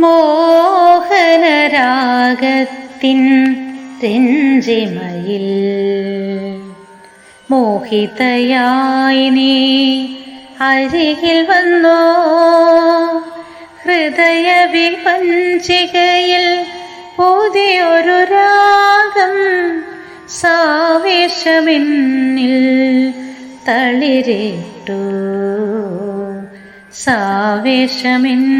മോഹനരാഗത്തിൻ രഞ്ജിമയിൽ. മോഹിതയായി നീ അരികിൽ വന്നോ? ഹൃദയ വിപഞ്ചികയിൽ പുതിയൊരു രാഗം സാവേശമെന്നിൽ തളിരിട്ടു. സാവേശമെന്നിൽ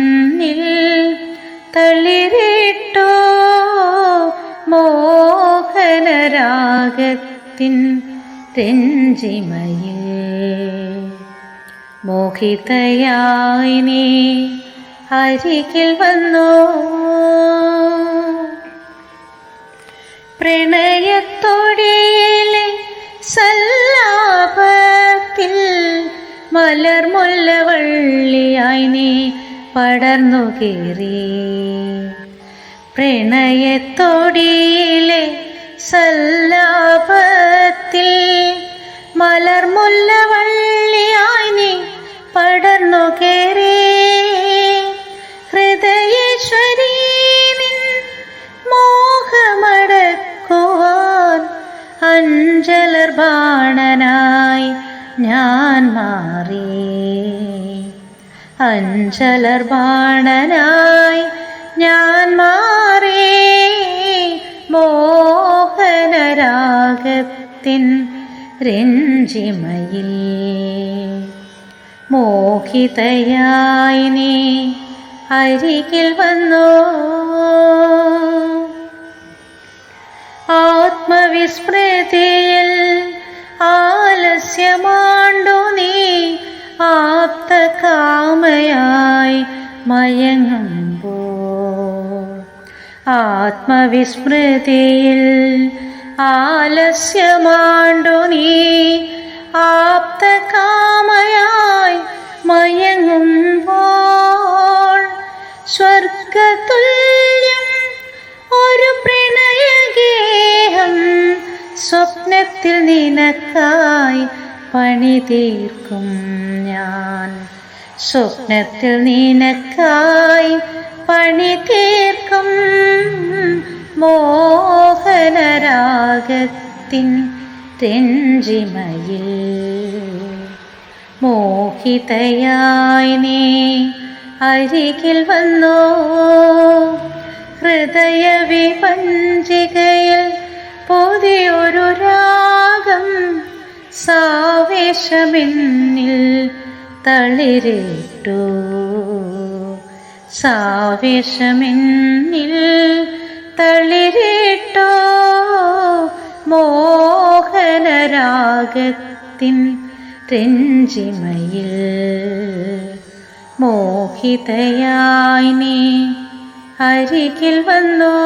മോഹനരാഗത്തിൻ രഞ്ജിമയിൽ മോഹിതയായി നീ അരികിൽ വന്നോ. പ്രണയത്തോടെ സല്ലാപത്തിൽ മലർമുല്ലവള്ളിയായി നീ പടർന്നു കയറി പ്രണയത്തൊടിയിലെ സല്ലാപത്തിൽ മലർമുല്ലവള്ളിയായി നീ പടർന്നു കയറി ഹൃദയേശ്വരീ മോഹമടക്കുവാൻ അഞ്ചലർ ബാണനായി ഞാൻ മാറി. അഞ്ചലർ ബാണനായി ഞാൻ മാറി. മോഹനരാഗത്തിൻ രഞ്ജിമയിൽ. മോഹിതയായി നീ അരികിൽ വന്നോ? ആത്മവിസ്മൃതിയിൽ ആലസ്യമാണ്ടു നീ ആപ്തകാമയായി മയങ്ങുമ്പോൾ. ആത്മവിസ്മൃതിയിൽ ആലസ്യമാണ്ടു നീ. ആപ്ത കാമയായി മയങ്ങുമ്പോൾ സ്വർഗതുല്യം ഒരു പ്രണയഗേഹം സ്വപ്നത്തിൽ നിനക്കായി പണി തീർക്കും ഞാൻ. സ്വപ്നത്തിൽ നിനക്കായി പണി തീർക്കും മോഹനരാഗത്തിൻ രഞ്ജിമയിൽ. മോഹിതയായി നീ അരികിൽ വന്നോ? ഹൃദയ വിപഞ്ചികയിൽ പുതിയൊരു രാഗം സാവേശമെന്നിൽ തളിരിട്ടു. സാവേശമെന്നിൽ മോഹനരാഗത്തിൻ രഞ്ജിമയിൽ മോഹിതയായി നീ അരികിൽ വന്നോ?